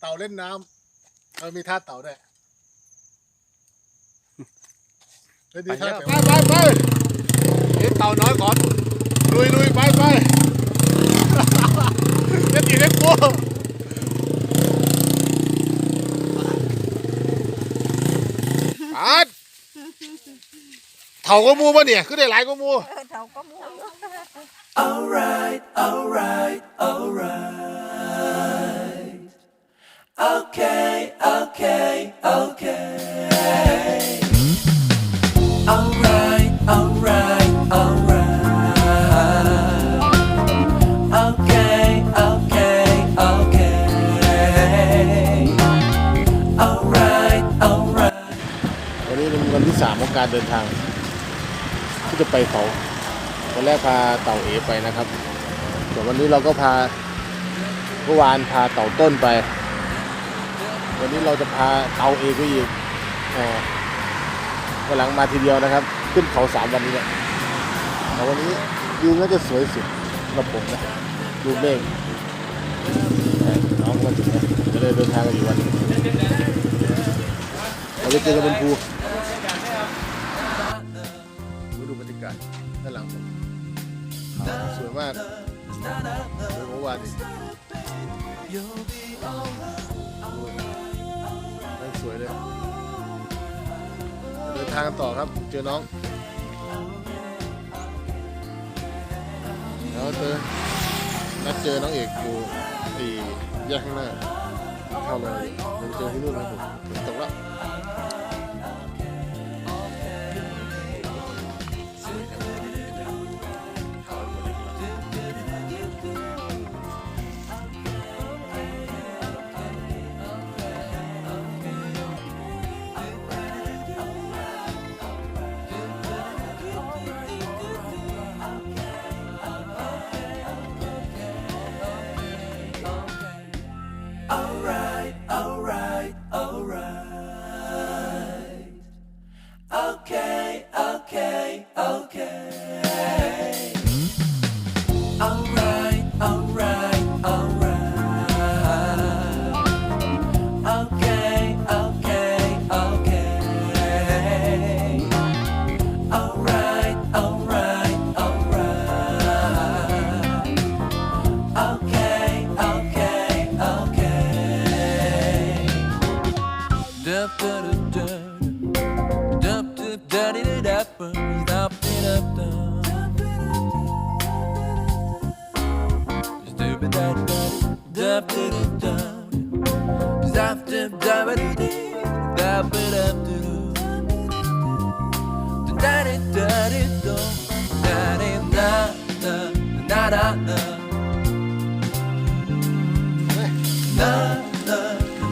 เต่าเล่นน้ำเออมีท่าเต่าด้วยเฮ้ยดีท่าเต่าไปไปไปเห็นเต่าน้อยก่อนลุยลุยไปไปเล่นอีกเล่นกูอาดเถ่าก็มูปะเนี่ยคือได้หลายก็มู เออเขาก็มู Alright, alright, alright. Okay, okay, okay. Alright, alright, alright. Okay, okay, okay. Alright, alright. วันนี้เป็นวันที่สามของการเดินทาง ที่จะไปเขาวันแรกพาเต่าเอไปนะครับส่วันนี้เราก็พาเมื่อวานพาเต่าต้นไป วันนี้เราจะพาเตาเอไปอีกอ่าวันหลังมาทีเดียวนะครับ ขึ้นเขาสามวันนี้แหละแต่วันนี้วิวน่าจะสวยสุดสำหรับผมนะดูเมฆน้องมาถึงนะจะเลยเดินทางกันอยู่วันนึงเราจะเจอกันบนภูมาดูบรรยากาศด้านหลังผมสวยมากสวยเมื่อวานอีกนั่ เลยเดินทางกันต่อครับเจอน้องแล้วเจอนัดเจอน้องเอกอยู่ที่แยกข้างหน้าเข้ามาเลยเจอที่นู่นครับผมตกแล้ว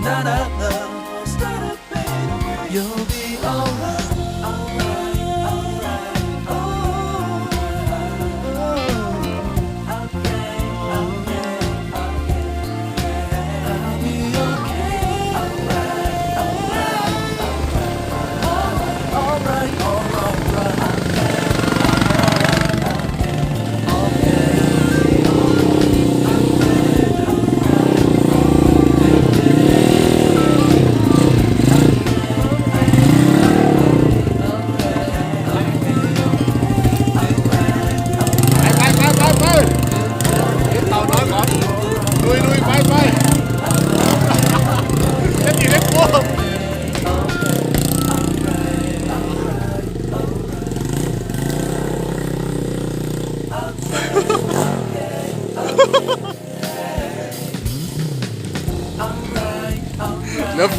na na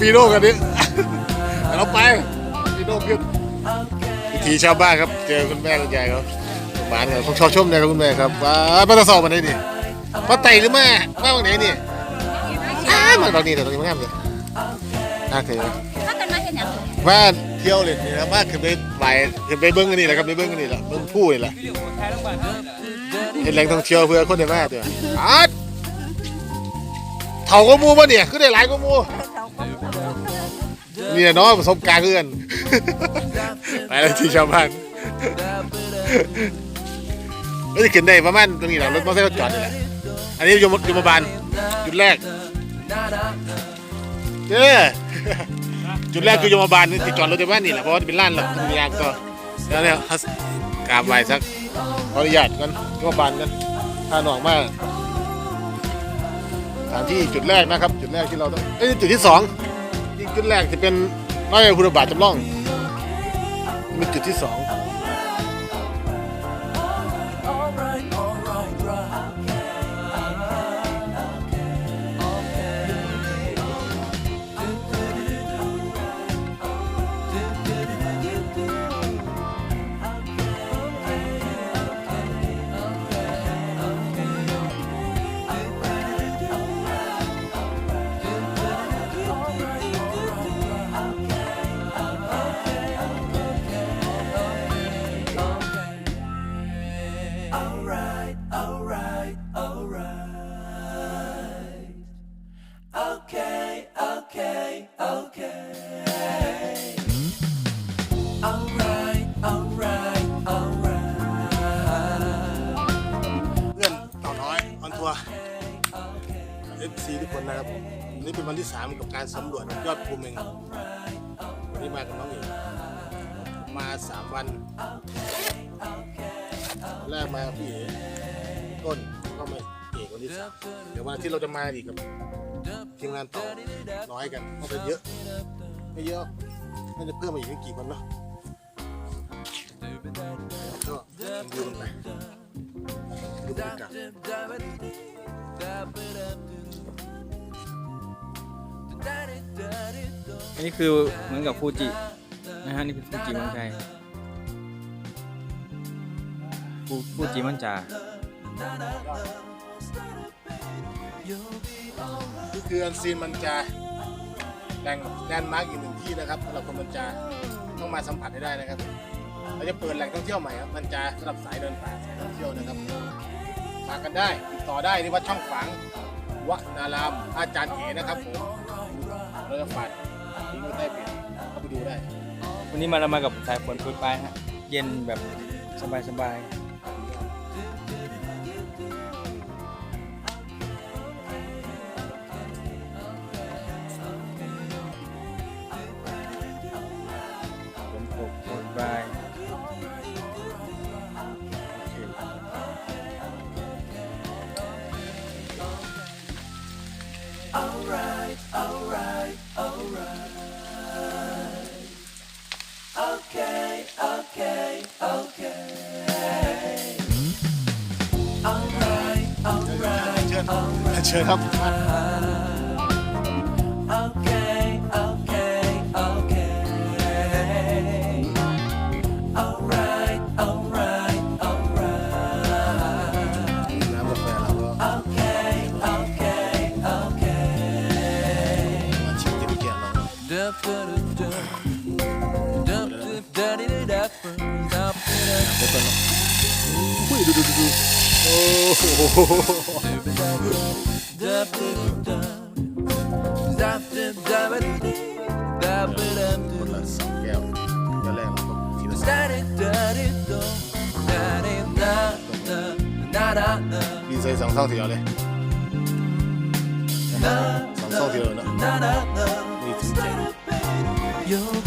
ฟีโน่กันดิเราไปฟีโน่ขึ้นวิถีชาวบ้านครับ เจอคุณแม่คุณยายครับบ้านครับเขาชอบชมเลยครับคุณแม่ครับว้าป้าตะสอบมาได้ดิป้าไต่หรือแม่มาบางไหนนี่อ้ามาตอนนี้แต่ตอนนี้มันงามเลยน่าเคยถ้ากันมาเห็นอย่างมาเที่ยวเลยนี่นะมาขึ้นไปไหวขึ้นไปเบิ้งกันนี่แหละครับไปเบิ้งกันนี่แหละเบิ้งผู้นี่แหละเป็นแหล่งท่องเที่ยวเพื่อคนในบ้านด้วยอาดเถ่าก็มูปะเนี่ยคือได้หลายก็มูเขาก็มูเนี่ยเนาะประสบการณ์เพื่อนไปแล้วที่ชาวบ้านก็จะขึ้นได้ประมาณตรงนี้แหละรถมอเตอร์ไซค์รถจอดนี่แหละอันนี้ยมยมบาลจุดแรกเจ้จุดแรกคือยมบาลนี่ที่จอดรถในบ้านนี่แหละเพราะว่าเป็นร้านหลักมียางก็แล้วเนี่ยฮัสกราบไหว้สักขออนุญาตกันยมบาลกันท่าหนองมากสถานที่จุดแรกนะครับ จุดแรกที่เราต้องเอ้ยจุดที่สองที่ จุดแรกจะเป็นน้อยพุทธบาทจำลองมีจุดที่สอง วจยอดภูมิเองวันนี้มากับน้องเอกมา3วันวัน แรกมากับพี่เอ๋ต้นก็มาเอกวันที่สามเดี๋ยววันอาที่เราจะมาอีกกับทีมงานต่อน้อยกันน่าจะเยอะ ไม่เยอะน่าจะเพิ่มมาอีกไม่กี่คนเนาะก็ดูกันไปดูบรรยากาศ อันนี้คือเหมือนกับฟูจินะฮะนี่คือฟูจิมืองไทยฟูฟูจิมันจานี่คืออันซีนมันจะแรงแลนด์มาร์กอีกหนึ่งที่นะครับสำหรับคนมันจะต้องมาสัมผัสให้ได้นะครับเราจะเปิดแหล่งท่องเที่ยวใหม่ครับมันจะสำหรับสายเดินป่าสายท่องเที่ยวนะครับมากันได้ติดต่อได้ที่วัดช่องฝางวนารามอาจารย์เอนะครับผม เราจะฝากทิ้งไว้ใต้เพจเข้าไปดูได้ วันนี้มาเรามากับสายฝนคุยปลายฮะ เย็นแบบสบายส เชิญครับ Okay, okay, okay. Alright, alright, alright. Okay, okay, okay. มาชิมที่พี่เกียรติเรา 你再上上条嘞？上上条呢？你听见？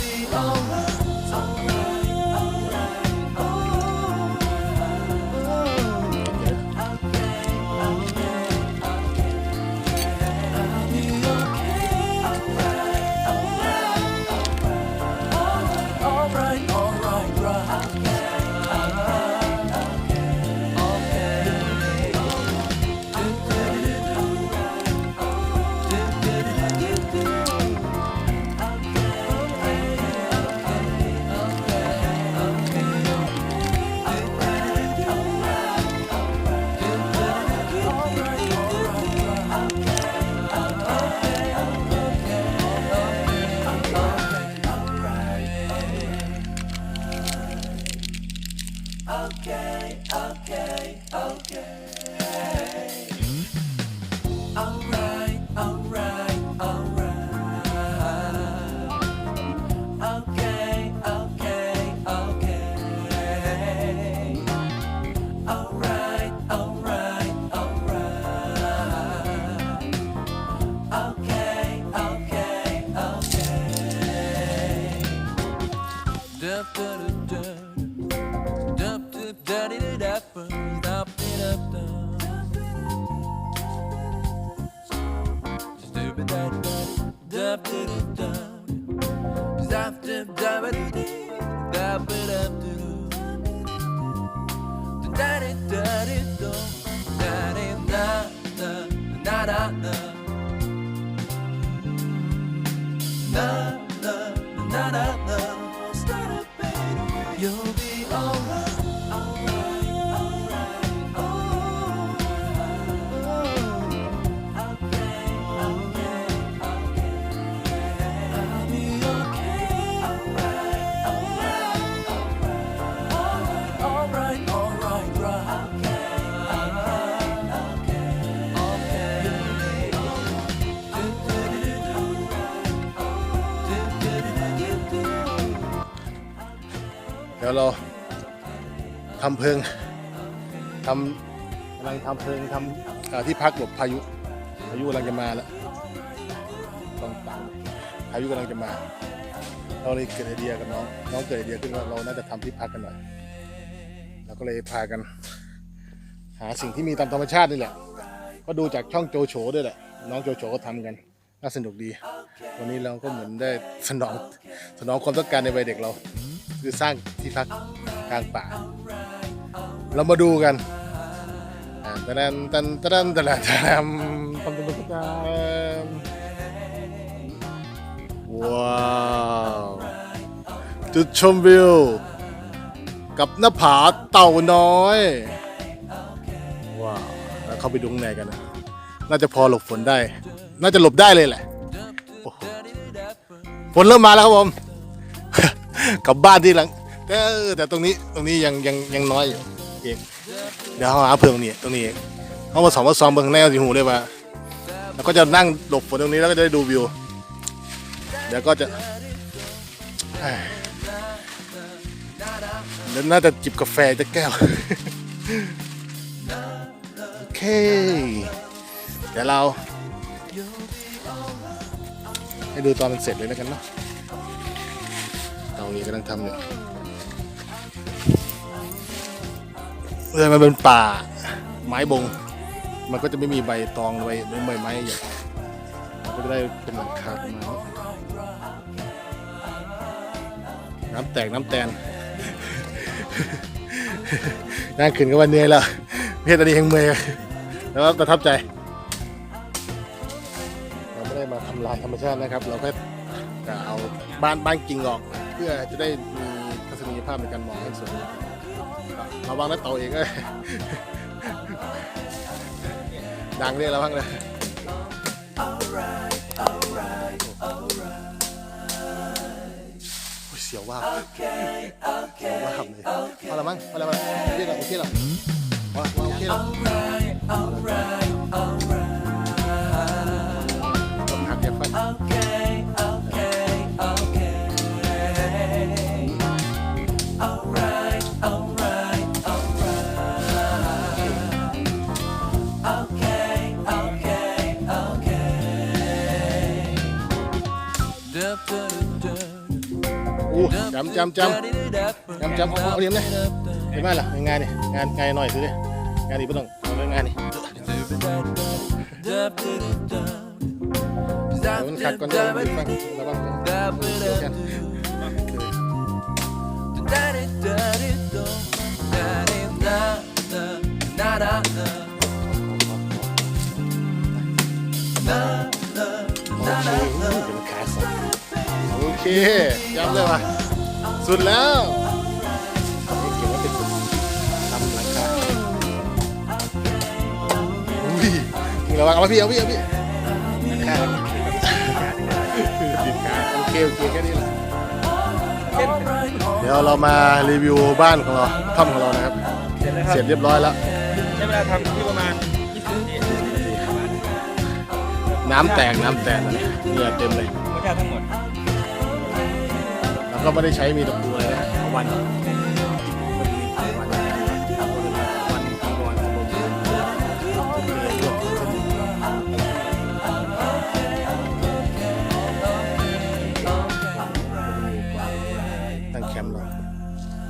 na na. เดี๋ยวเราทำเพิงทำกำลังทำเพิงทำที่พักหลบพายุ พายุกำลังจะมาแล้วต้องตามพายุกำลังจะมา เราเลยเกิดไอเดียกับน้อง น้องเกิดไอเดียขึ้นว่าเราน่าจะทำที่พักกันหน่อยเราก็เลยพากัน หาสิ่งที่มีตามธรรมชาตินี่แหละ ก็ดูจากช่องโจโฉด้วยแหละ น้องโจโฉก็ทำกันน่าสนุกดี วันนี้เราก็เหมือนได้สนองสนองความต้องการในวัยเด็กเรา คือสร้างที่พักกลางป่า เรามาดูกันตันตันตันตันตันตันตันตันตันตันว้าวจุดชมวิว กับหน้าผาเต่าน้อย ว้าวแล้วเข้าไปดูข้างในกันนะน่าจะพอหลบฝนได้ น่าจะหลบได้เลยแหละฝนเริ่มมาแล้วครับผม กลับบ้านที่หลัง แต่แต่ตรงนี้ตรงนี้ยังยังยังน้อยอยู่เองเดี๋ยวเขาหาเพิ่มตรงนี้ตรงนี้เขามาสองมาซ้อมเบิ่งข้างในเอาสิหูเลยว่าแล้วก็จะนั่งหลบฝนตรงนี้แล้วก็จะได้ดูวิวเดี๋ยวก็จะเอ้ยเดี๋ยวน่าจะจิบกาแฟจะแก้วโอเค เดี๋ยวเรา ให้ดูตอนมันเสร็จเลยแล้วกันเนาะ เตานี้กำลังทำอยู่เลยมันเป็นป่าไม้บง มันก็จะไม่มีใบตองใบใบไม้ใหญ่มันก็จะได้เป็นหลังคาประมาณนี้น้ำแตกน้ำแตนนั่งขึ้นก็ว่าเหนื่อยแล้วเพศตอนนี้ยังเมื่อยแล้วก็ประทับใจเราไม่ได้มาทำลายธรรมชาตินะครับ เราแค่จะเอาบ้านบ้านกิ่งออกเพื่อจะได้มีทัศนียภาพในการมองให้สวยงามระวังนะเต่าเองก็ดังเรียกแล้วบ้างเลยโอ้ยเสียวว่าบเสียวว่าบเลยพอละมั้งพอละมั้งโอเคแล้วโอเคแล้วพอโอเคแล้ว uh, chấm chấm chấm. Chấm chấm không có điểm này thế mai là ngày này ngày ngày nói thứ này ngày này ờ, bắt đầu ngày này Muốn khát con nhau mình phăng là bằng Na na na na na เคย้ำเลยว่ะสุดแล้วเขียนว่าเป็นสุดทำหลังคาอุ้ยมึงระวังเอาพี่เอาพี่เอาพี่โอเคโอเคแค่นี้แหละเดี๋ยวเรามารีวิวบ้านของเราถ้ำของเรานะครับ เสร็จเรียบร้อยแล้วใช้เวลาทำที่ประมาณ20นาทีน้ำแตกน้ำแตกเนี่ยเหงื่อเต็มเลย ก็ไม่ได้ใช้มีตะปูเลยนะเอาวัวนวันทำวันตั้งแคมป์เ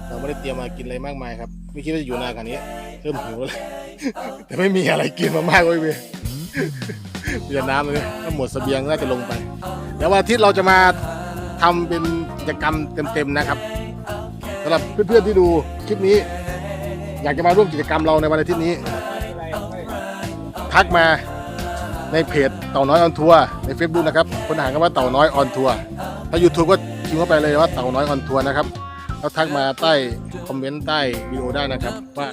ราเตรียมมากินอะไรมากมายครับ ไม่คิดว่าจะอยู่นานขนาดนี้เริ่มหิวแล้วแต่ไม่มีอะไรกินมามากเลยเว้ยมีแต่น้ำเลยถ้าหมดเสบียงน่าจะลงไป เดี๋ยววันอาทิตย์เราจะมาทำเป็น กิจกรรมเต็มๆนะครับสำหรับเพื่อนๆที่ดูคลิปนี้ อยากจะมาร่วมกิจกรรมเราในวันอาทิตย์นี้ ทักมาในเพจเต่าน้อยออนทัวร์ใน Facebook นะครับค้นหาคำว่าเต่าน้อยออนทัวร์ถ้า YouTube ก็พิมพ์เข้าไปเลยว่าเต่าน้อยออนทัวร์นะครับแล้วทักมาใต้คอมเมนต์ใต้วิดีโอได้นะครับว่า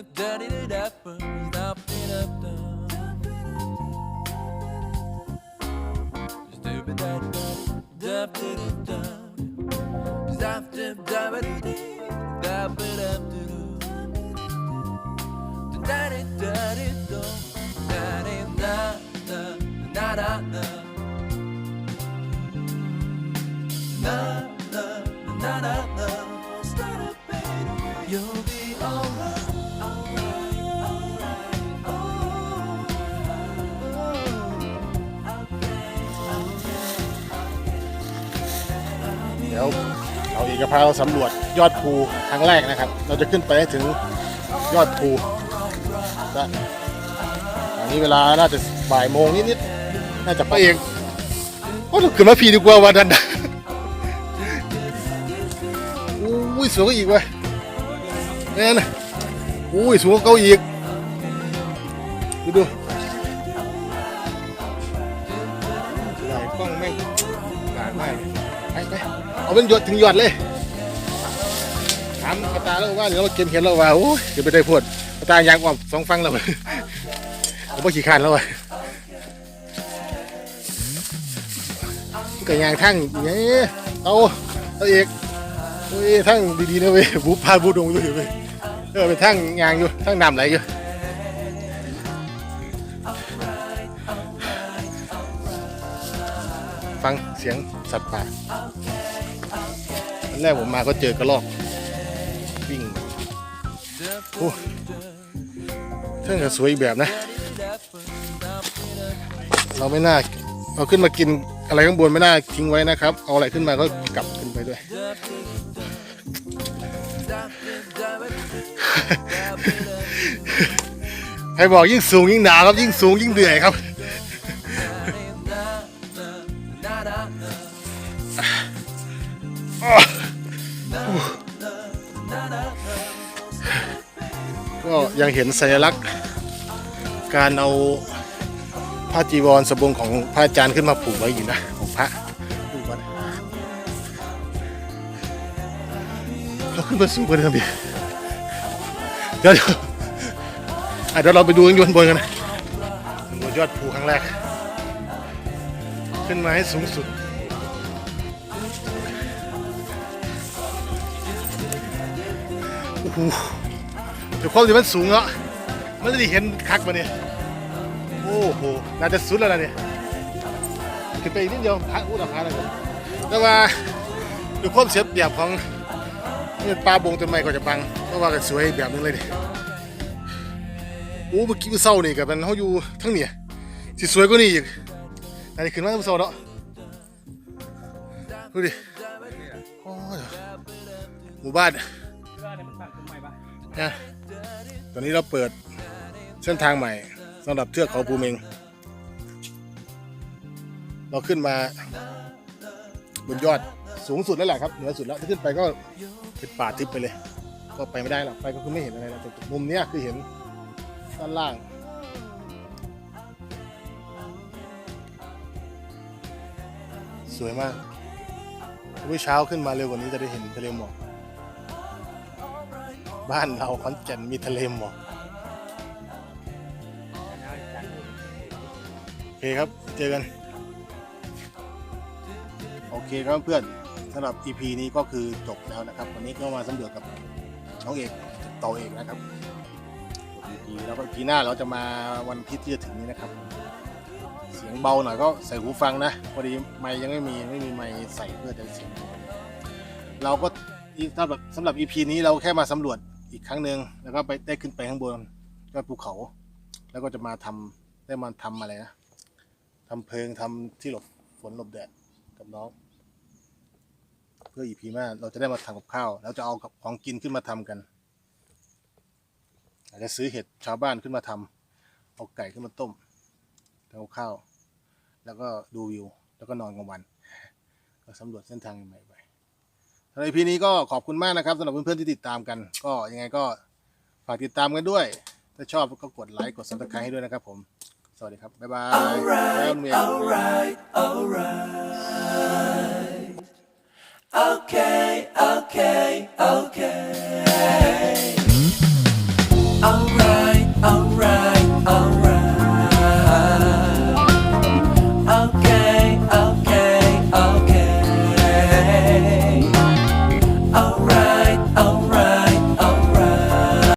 เราเอกพาเราสำรวจยอดภูครั้งแรกนะครับ เราจะขึ้นไปให้ถึงยอดภูนะอันนี้เวลาน่าจะบ่ายโมงนิดๆน่าจะไปเองโอ้เราขึ้นมาพีดีกว่าวันนั้นนะอุ้ยสูงกว่าอีกเว้ยแน่นะอุ้ยสูงกว่าเก่าอีกดูดู เอาเป็นหยดถึงหยดเลยถามกระตาแล้วว่าเดี๋ยวเราเก็บเห็นแล้วว่าโอ้ยเดี๋ยวไปได้พูดกระตายางออกสองฟังแล้วผมว่าขี้ขานแล้วว่ะก็ยางทั้งเนี่ยเอาเอาเอกเฮ้ยทั้งดีๆนะเว้ยบูพาบูดงอยู่เว้ยเออเป็นทั้งยางอยู่ทั้งน้ำไหลอยู่ฟังเสียงสัตว์ป่า แรกผมมาก็เจอกระรอกวิ่งโอ้เท่งก็สวยอีกแบบนะ เราไม่น่าเอาขึ้นมากินอะไรข้างบนไม่น่าทิ้งไว้นะครับ เอาอะไรขึ้นมาก็กลับขึ้นไปด้วยให้บอกยิ่งสูงยิ่งหนาวครับยิ่งสูงยิ่งเหนื่อยครับ ยังเห็นสัญลักษณ์ การเอาผ้าจีวรสบงของพระอาจารย์ขึ้นมาผูกไว้อยู่นะของพระดูก่อนเราขึ้นมาสูงกว่าเดิมดิเดี๋ยวเดี๋ยวเดี๋ยวเราไปดูกันยนบนกันนะบนยอดภูครั้งแรก ขึ้นมาให้สูงสุดโอ้โห ดี๋ยวความที่มันสูงเนาะมันจะได้เห็นคักมาเนี่ยโอ้โหน่าจะสุดแล้วนะเนี่ยขึ้นไปอีกนิดเดียวพักอู้ราคาแล้วกันแต่ว่าดูความเสียเปรียบของนี่ปลาบงต้นไม้ก็จะบังเพราะว่ากันสวยแบบนึงเลยดิโอ้เมื่อกี้มื้อเศร้านี่กับมันเขาอยู่ทั้งเนี่ยสิสวยกว่านี้อีกอันนี้ขึ้นมาเมื่อเศร้าเนาะดูดิโอ้ยหมู่บ้านนะ ตอนนี้เราเปิดเส้นทางใหม่สำหรับเทือกเขาภูเมง เราขึ้นมาบนยอดสูงสุดแล้วแหละครับเหนือสุดแล้วถ้าขึ้นไปก็เป็นป่าทึบไปเลย ก็ไปไม่ได้หรอกไปก็คือไม่เห็นอะไรนะแต่มุมเนี้ยคือเห็นด้านล่างสวยมากเมื่อเช้าขึ้นมาเร็วกว่านี้จะได้เห็นทะเลหมอก บ้านเราขอนแก่นมีทะเลหมอกโอเคครับเจอกัน โอเคครับเพื่อนสำหรับ EP นี้ก็คือจบแล้วนะครับ วันนี้ก็มาสำรวจกับน้องเอกต่อเอกนะครับ EP แล้วก็ EP หน้าเราจะมาวันอาทิตย์ที่จะถึงนี้นะครับ เสียงเบาหน่อยก็ใส่หูฟังนะพอดีไมค์ยังไม่มีไม่มีไมค์ใส่เพื่อจะเสียงเราก็สำหรับสำหรับ EP นี้เราแค่มาสำรวจ อีกครั้งหนึ่งแล้วก็ไปได้ขึ้นไปข้างบนยอดภูเขา แล้วก็จะมาทำได้มาทำอะไรนะทำเพลิงทำที่หลบฝนหลบแดดกับน้อง เพื่ออีพีหน้าเราจะได้มาทำกับข้าวแล้วจะเอากับของกินขึ้นมาทำกันอาจจะซื้อเห็ดชาวบ้านขึ้นมาทำเอาไก่ขึ้นมาต้มแล้วเอาข้าว แล้วก็ดูวิว แล้วก็นอนกลางวัน ก็สำรวจเส้นทางใหม่ไป สำหรับพีนี้ก็ขอบคุณมากนะครับสำหรับเพื่อนๆที่ติดตามกัน ก็ยังไงก็ฝากติดตามกันด้วย ถ้าชอบก็กดไลค์กดซับสไครต์ให้ด้วยนะครับผม สวัสดีครับ บ๊ายบายแล้วเมีย Alright, alright. Okay, okay, okay. Alright.